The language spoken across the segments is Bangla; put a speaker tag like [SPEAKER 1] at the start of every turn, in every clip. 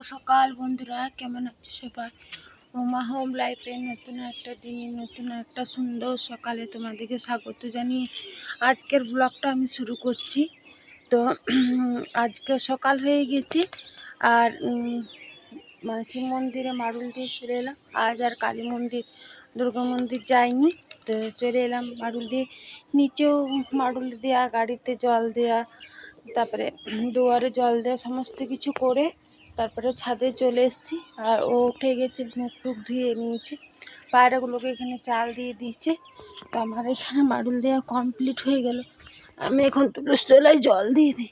[SPEAKER 1] সকাল বন্ধুরা, কেমন আছো সবাই? উমা হোম লাইফে নতুন একটা দিন নতুন একটা সুন্দর সকালে তোমাদেরকে স্বাগত জানিয়ে আজকের ব্লগটা আমি শুরু করছি। তো, আজকে সকাল হয়ে গেছে আর মানে শিব মন্দিরে মারুল দিয়ে চলে এলাম। আজ আর কালী মন্দির, দুর্গা মন্দির যাইনি। তো চলে এলাম মারুল দিয়ে। নিচেও মারুল দেওয়া গাড়িতে জল দেওয়া তারপরে দুয়ারে জল দেওয়া সমস্ত কিছু করে তারপরে ছাদে চলে এসেছি। আর ও উঠে গেছে, মুখ টুক ধুয়ে নিয়েছে। পায়রাগুলোকে এখানে চাল দিয়ে দিয়েছে। তো আমার এখানে মাডুল দেওয়া কমপ্লিট হয়ে গেল। আমি এখন তুলস তলায় জল দিয়ে দিই।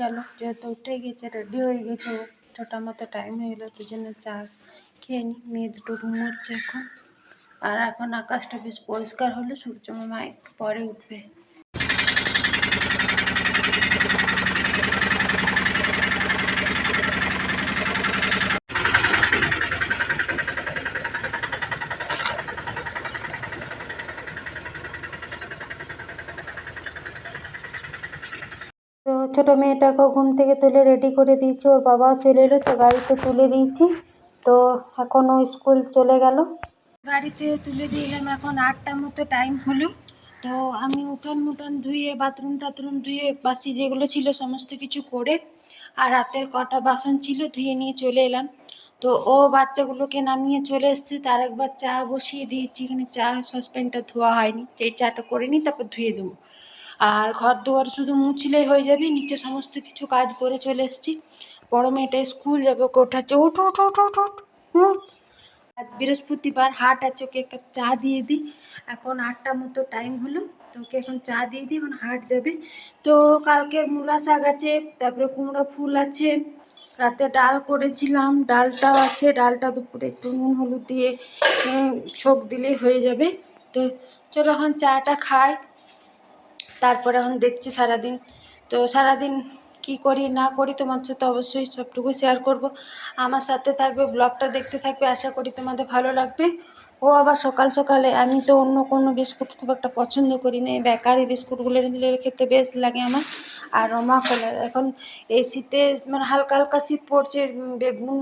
[SPEAKER 1] গেল, যেহেতু উঠে গেছে রেডি হয়ে গেছে। ছোটা মতো টাইম হয়ে গেলো, দুজনে চা খেয়ে নি, মেয়ে দুটো ঘুমোচ্ছে এখন। আর এখন আকাশটা বেশ পরিষ্কার হলো সূর্য মামা একটু পরে উঠবে তো ছোটো মেয়েটাকেও ঘুম থেকে তুলে রেডি করে দিয়েছি। ওর বাবাও চলে এলো, তো গাড়িতে তুলে দিয়েছি। তো এখন ও স্কুল চলে গেল। গাড়িতে তুলে দিলাম, এখন আটটার মতো টাইম হলো। তো আমি উঠান মুঠান ধুয়ে বাথরুম টাথরুম ধুয়ে, বাসি যেগুলো ছিল সমস্ত কিছু করে আর রাতের কটা বাসন ছিল ধুয়ে নিয়ে চলে এলাম। তো ও বাচ্চাগুলোকে নামিয়ে চলে এসছে, তার একবার চা বসিয়ে দিয়েছি। এখানে চা সসপ্যানটা ধোয়া হয়নি। সেই চাটা করে নিই, তারপর ধুয়ে দেবো। আর ঘর দুয়ার শুধু মুছলেই হয়ে যাবে, নিচে সমস্ত কিছু কাজ করে চলে এসেছি। বড় মেয়েটা স্কুল যাবে, ওকে ওঠাচ্ছে, ওঠ ওঠ ওঠ ওঠ ওঠ, উঠ। আজ বৃহস্পতিবার, হাট আছে, ওকে এক কাপ চা দিয়ে দিই। এখন আটটা মতো টাইম হলো, তো ওকে এখন চা দিয়ে দিই, এখন হাট যাবে। তো কালকের মূলা শাক আছে, তারপরে কুমড়ো ফুল আছে। রাতে ডাল করেছিলাম, ডালটাও আছে, ডালটা দুপুরে একটু নুন হলুদ দিয়ে শোক দিলেই হয়ে যাবে। তো চলো এখন চাটা খাই। তারপরে এখন দেখছি সারাদিন। তো সারাদিন কি করি, না করি তোমার সাথে অবশ্যই সবটুকু শেয়ার করব। আমার সাথে থাকবে ব্লগটা দেখতে থাকবে, আশা করি তোমাদের ভালো লাগবে। ও আবার সকাল সকালে, আমি তো অন্য কোনো বিস্কুট খুব একটা পছন্দ করি না বেকারি বিস্কুটগুলো খেতে বেশ লাগে আমার। আর রমা কলার, এখন এই শীতে মানে হালকা হালকা শীত পড়ছে, বেগুন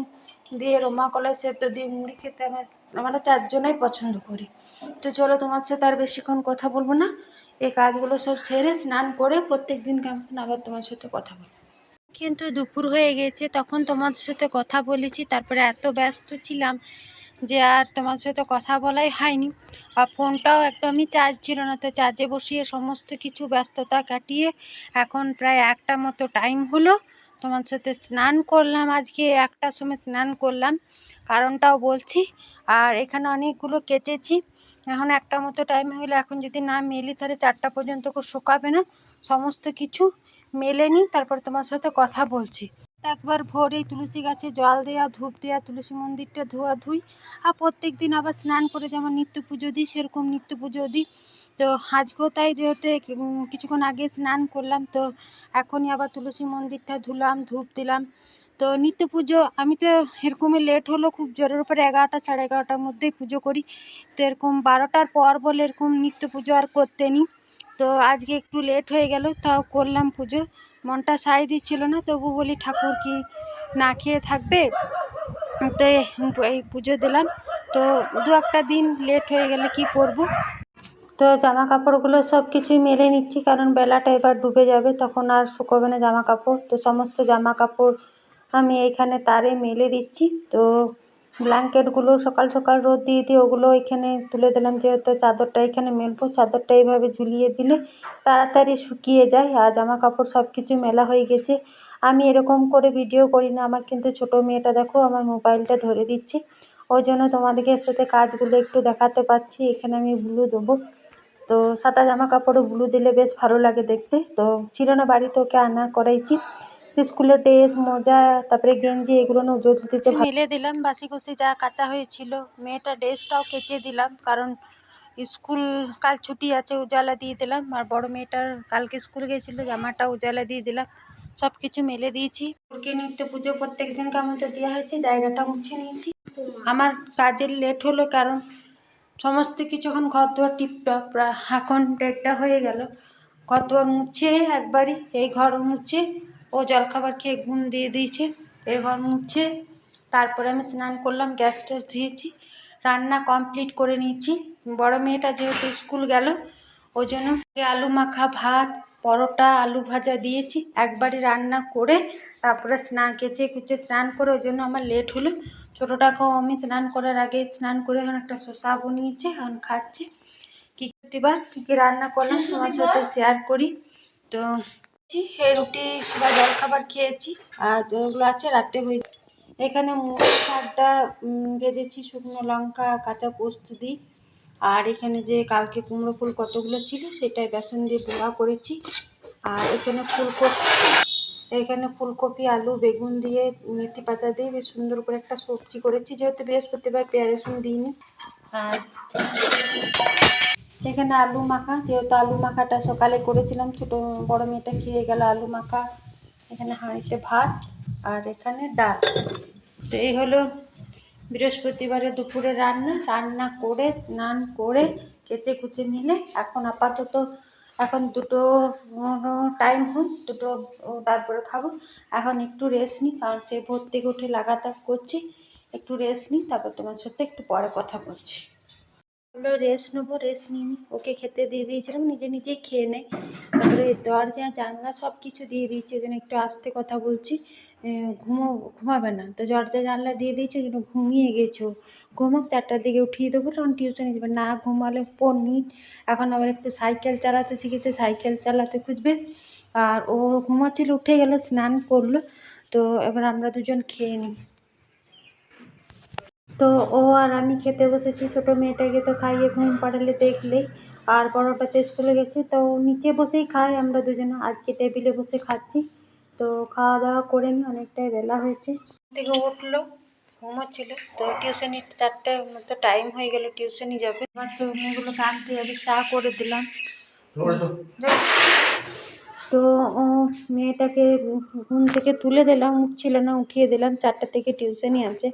[SPEAKER 1] দিয়ে রমা কলাই সেদ্ধ দিয়ে মুড়ি খেতে আমার, আমরা চারজনাই পছন্দ করি। তো চলো তোমার সাথে আর বেশিক্ষণ কথা বলব না। এই কাজগুলো সব সেরে স্নান করে প্রত্যেক দিন কেমন আবার তোমার সাথে কথা বলি। কিন্তু দুপুর হয়ে গেছে, তখন তোমার সাথে কথা বলেছি, তারপরে এত ব্যস্ত ছিলাম যে আর তোমার সাথে কথা বলাই হয়নি। আর ফোনটাও একদমই চার্জ ছিল না, তো চার্জে বসিয়ে সমস্ত কিছু ব্যস্ততা কাটিয়ে এখন প্রায় একটা মতো টাইম হলো। তোমার সাথে স্নান করলাম, আজকে একটার সময় স্নান করলাম, কারণটাও বলছি। আর এখানে অনেকগুলো কেচেছি এখন একটা মতো টাইম হলে এখন যদি না মেলি তাহলে চারটা পর্যন্ত শুকাবে না। সমস্ত কিছু মেলে নিই তারপর তোমার সাথে কথা বলছি। একবার ভোরে তুলসী গাছে জল দেওয়া ধূপ দেওয়া তুলসী মন্দিরটা ধোয়া ধুই। আর প্রত্যেক দিন আবার স্নান করে যেমন নিত্য পুজো দিই, সেরকম নিত্য পুজো দিই। তো আজকেও তাই যেহেতু কিছুক্ষণ আগে স্নান করলাম, তো এখনই আবার তুলসী মন্দিরটা ধুলাম, ধূপ দিলাম। তো নিত্য পুজো, আমি তো এরকমই লেট হলো খুব জোরের উপরে এগারোটা, সাড়ে এগারোটার মধ্যেই পুজো করি। তো এরকম বারোটার পর বলে এরকম নিত্য পুজো আর করতে নিই। তো আজকে একটু লেট হয়ে গেল, তাও করলাম পুজো। মনটা সাই দিচ্ছিল না, তবু বলি ঠাকুর কি না খেয়ে থাকবে? তো এই পুজো দিলাম। তো দু একটা দিন লেট হয়ে গেলে কি করব? তো জামা কাপড়গুলো সব কিছুই মেলে নিচ্ছি, কারণ বেলাটা এবার ডুবে যাবে, তখন আর শুকোবে না জামা কাপড় তো সমস্ত জামা কাপড় আমি এইখানে তারে মেলে দিচ্ছি। তো ব্ল্যাঙ্কেটগুলো সকাল সকাল রোদ দিয়ে দিয়ে ওগুলো এখানে তুলে দিলাম, যেহেতু চাদরটা এখানে মেলবো, চাদরটা এইভাবে ঝুলিয়ে দিলে তাড়াতাড়ি শুকিয়ে যায় আর জামা কাপড় সব কিছু মেলা হয়ে গেছে। আমি এরকম করে ভিডিও করি না, আমার কিন্তু ছোটো মেয়েটা দেখো, আমার মোবাইলটা ধরে দিচ্ছি। ওই জন্য তোমাদেরকে সাথে কাজগুলো একটু দেখাতে পারছি এখানে আমি ব্লু দেবো। তো সাদা জামা কাপড়ে ব্লু দিলে বেশ ভালো লাগে দেখতে। তো ছিল না বাড়িতে ওকে আনা করাইছি। স্কুলের ড্রেস মোজা তারপরে গেঞ্জি এগুলো না জোর দিতে মেলে দিলাম বাসি কুসি যা কাঁচা হয়েছিল। মেয়েটা ড্রেসটাও কেচে দিলাম কারণ স্কুল কাল ছুটি আছে উজালা দিয়ে দিলাম। আর বড় মেয়েটার কালকে স্কুল গেছিল জামাটা উজালা দিয়ে দিলাম। সব কিছু মেলে দিয়েছি। ওকে নিত্য পুজো প্রত্যেক দিনকার মতো দেওয়া হয়েছে জায়গাটা মুছে নিয়েছি। আমার কাজের লেট হলো কারণ সমস্ত কিছু এখন ঘর দুয়ার টিপটপ এখন দেড়টা হয়ে গেল। ঘর দুয়ার মুছে একবারই, এই ঘর মুছে, ও জলখাবার খেয়ে ঘুম দিয়ে দিয়েছে, এই ঘর মুছে। তারপরে আমি স্নান করলাম, গ্যাস ট্যাস ধুয়েছি, রান্না কমপ্লিট করে নিয়েছি। বড় মেয়েটা যেহেতু স্কুল গেল, ওই জন্য আলু মাখা ভাত পরোটা আলু ভাজা দিয়েছি। একবারই রান্না করে তারপরে স্নান কেচে কুচে স্নান করে ওই জন্য আমার লেট হলো। ছোটোটাকেও আমি স্নান করার আগে স্নান করে এখন একটা শসা বানিয়েছে এখন খাচ্ছে। কী এবার? কী কী রান্না করলাম তোমার সাথে শেয়ার করি। তো রুটি সবাই জলখাবার খেয়েছি আর যেগুলো আছে রাতে হয়েছে এখানে মুগের শাকটা ভেজেছি শুকনো লঙ্কা কাঁচা পোস্ত দিই। আর এখানে যে কালকে কুমড়ো ফুল কতগুলো ছিল সেটাই বেসন দিয়ে গুঁড়া করেছি। আর এখানে ফুলকপি এখানে ফুলকপি, আলু, বেগুন দিয়ে মেথি পাতা দিয়ে বেশ সুন্দর করে একটা সবজি করেছি। যেহেতু বৃহস্পতিবার পেঁয়াজ রসুন দিইনি, আর এখানে আলু মাখা, যেহেতু আলু মাখাটা সকালে করেছিলাম, ছোটো বড় মেয়েটা খেয়ে গেল আলু মাখা। এখানে হাঁড়িতে ভাত, আর এখানে ডাল। তো এই হলো বৃহস্পতিবারে দুপুরে রান্না রান্না করে, স্নান করে কেচে কুচে মিলে এখন আপাতত এখন দুটো টাইম হোক দুটো তারপরে খাব। এখন একটু রেস্ট নিই, কারণ সে ভর্তি উঠে লাগাতার করছি। একটু রেস্ট নিই, তারপর তোমার সাথে একটু পরে কথা বলছি। বলল রেস্ট নেব রেস্ট নিই ওকে খেতে দিয়ে দিয়েছিলাম, নিজে নিজেই খেয়ে নেয় তারপরে দরজা, জানলা সব কিছু দিয়ে দিয়েছি, ওই জন্য একটু আস্তে কথা বলছি। ঘুমো, ঘুমাবে না। তো দরজা, জানলা দিয়ে দিয়েছি, ওই জন্য ঘুমিয়ে গেছো। ঘুমোক, চারটার দিকে উঠিয়ে দেবো, তখন টিউশনে যাবে। না ঘুমালে পড়নি এখন আবার একটু সাইকেল চালাতে শিখেছে সাইকেল চালাতে খুঁজবে। আর ও ঘুমাচ্ছিল, উঠে গেলো, স্নান করল। তো এবার আমরা দুজন খেয়ে নিই। তো ও আর আমি খেতে বসেছি। ছোটো মেয়েটাকে তো খাইয়ে ঘুম পাড়ালে দেখলেই আর বড়টা তো স্কুলে গেছে তো নিচে বসেই খাই আমরা দুজনে আজকে টেবিলে বসে খাচ্ছি। তো খাওয়া দাওয়া করে নিই অনেকটাই বেলা হয়েছে। থেকে উঠল ঘুমোচ্ছিল। তো টিউশনি চারটে মতো টাইম হয়ে গেল টিউশনি যাবে। বাচ্চা মেয়েগুলোকে আনতে যাবে চা করে দিলাম। তো ও মেয়েটাকে ঘুম থেকে তুলে দিলাম উঠছিল না উঠিয়ে দিলাম। চারটে থেকে টিউশনি আছে।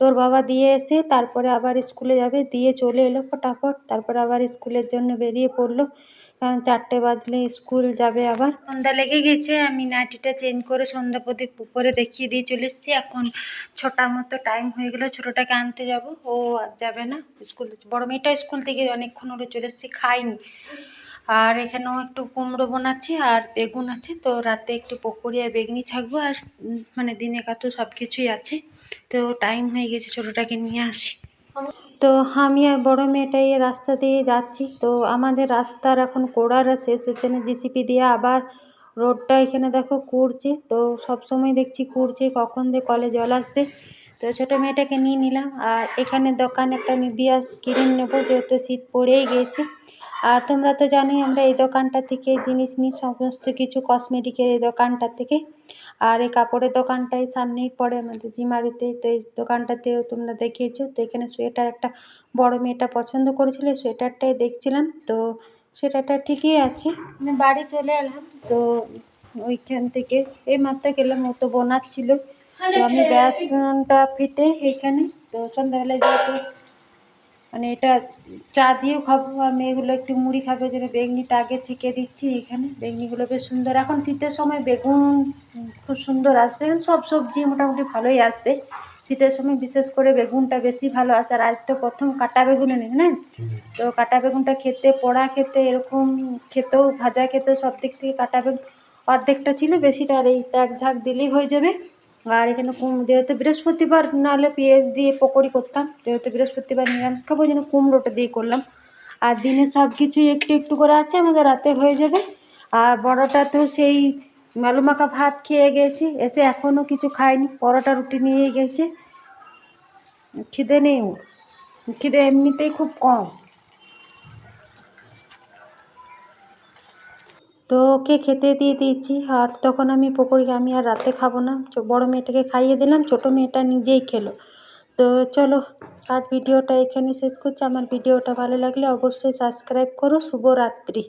[SPEAKER 1] তোর বাবা দিয়ে এসে তারপরে আবার স্কুলে যাবে, দিয়ে চলে এলো ফটাফট। তারপরে আবার স্কুলের জন্য বেরিয়ে পড়ল। কারণ চারটে বাজলে স্কুল যাবে আবার। সন্ধ্যা লেগে গেছে, আমি নাইটিটা চেঞ্জ করে সন্ধ্যা প্রদীপ উপরে দেখিয়ে দিয়ে চলে এসেছি। এখন ছটা মতো টাইম হয়ে গেলো, ছোটোটাকে আনতে যাব। ও আর যাবে না। স্কুল, বড় মেয়েটা স্কুল থেকে অনেকক্ষণ ওরে চলে এসেছি খাইনি আর এখানেও একটু কুমড়ো বানাচ্ছি আর বেগুন আছে। তো রাতে একটু পকোড়ি আর বেগনি ছাকবো। আর মানে দিনে কাতো সব কিছুই আছে। তো টাইম হয়ে গেছে, ছোটোটাকে নিয়ে আসি। তো আমি আর বড় মেয়েটা এই রাস্তা দিয়ে যাচ্ছি। তো আমাদের রাস্তার এখন কোড়ারা শেষ হচ্ছে না জিসিপি দিয়ে আবার রোডটা এখানে দেখো কুড়ছে। তো সবসময় দেখছি কুড়ছে, কখন যে কলে জল আসবে। তো ছোটো মেয়েটাকে নিয়ে নিলাম। আর এখানে দোকান একটা নিবিয়া ক্রিম নেব, যেহেতু শীত পড়েই গিয়েছে আর তোমরা তো জানোই আমরা এই দোকানটা থেকে জিনিস নিই, সমস্ত কিছু কসমেটিকের এই দোকানটা থেকে। আর এই কাপড়ের দোকানটাই সামনেই পড়ে আমাদের জিমারিতে। তো এই দোকানটাতেও তোমরা দেখিয়েছো তো এখানে সোয়েটার একটা বড় মেয়েটা পছন্দ করেছিল, সোয়েটারটাই দেখছিলাম। তো সোয়েটারটা ঠিকই আছে। বাড়ি চলে এলাম, তো ওইখান থেকে এই মাত্র গেলাম, ও তো বোনাচ্ছিল তো আমি বেসনটা ফেটে এইখানে তো সন্ধ্যাবেলায় যেহেতু মানে এটা চা দিয়েও খাব আর মেয়েগুলো একটু মুড়ি খাবে জন্য বেগনিটা আগে ছেঁকে দিচ্ছি এখানে। বেগনিগুলো বেশ সুন্দর। এখন শীতের সময় বেগুন খুব সুন্দর আসবে। সব সবজি মোটামুটি ভালোই আসবে। শীতের সময় বিশেষ করে বেগুনটা বেশি ভালো আসে। আর আজ তো প্রথম কাটা বেগুন এনেছে না তো কাটা বেগুনটা খেতে পোড়া খেতে এরকম খেতেও ভাজা খেতেও সব দিক থেকে কাটা বেগুন অর্ধেকটা ছিল বেশিটা। আর এইটা এক ঝাঁক দিলেই হয়ে যাবে। আর এখানে যেহেতু বৃহস্পতিবার নাহলে পেঁয়াজ দিয়ে পকোড়ি করতাম, যেহেতু বৃহস্পতিবার নিরামিষ খাব, ওই জন্য কুমড়োটা দিয়ে করলাম। আর দিনে সব কিছুই একটু একটু করে আছে, আমাদের রাতে হয়ে যাবে। আর বড়টা তো সেই আলু মাখা ভাত খেয়ে গেছি, এসে এখনও কিছু খায়নি পরোটা রুটি নিয়ে গেছে। খিদে নেই খিদে এমনিতেই খুব কম। তো ওকে খেতে দিয়ে দিয়েছি। আর তখন আমি পকোড়ি আমি আর রাতে খাব না। বড়ো মেয়েটাকে খাইয়ে দিলাম, ছোটো মেয়েটা নিজেই খেলো। তো চলো, আজ ভিডিওটা এখানে শেষ করছি। আমার ভিডিওটা ভালো লাগলে অবশ্যই সাবস্ক্রাইব করো। শুভরাত্রি।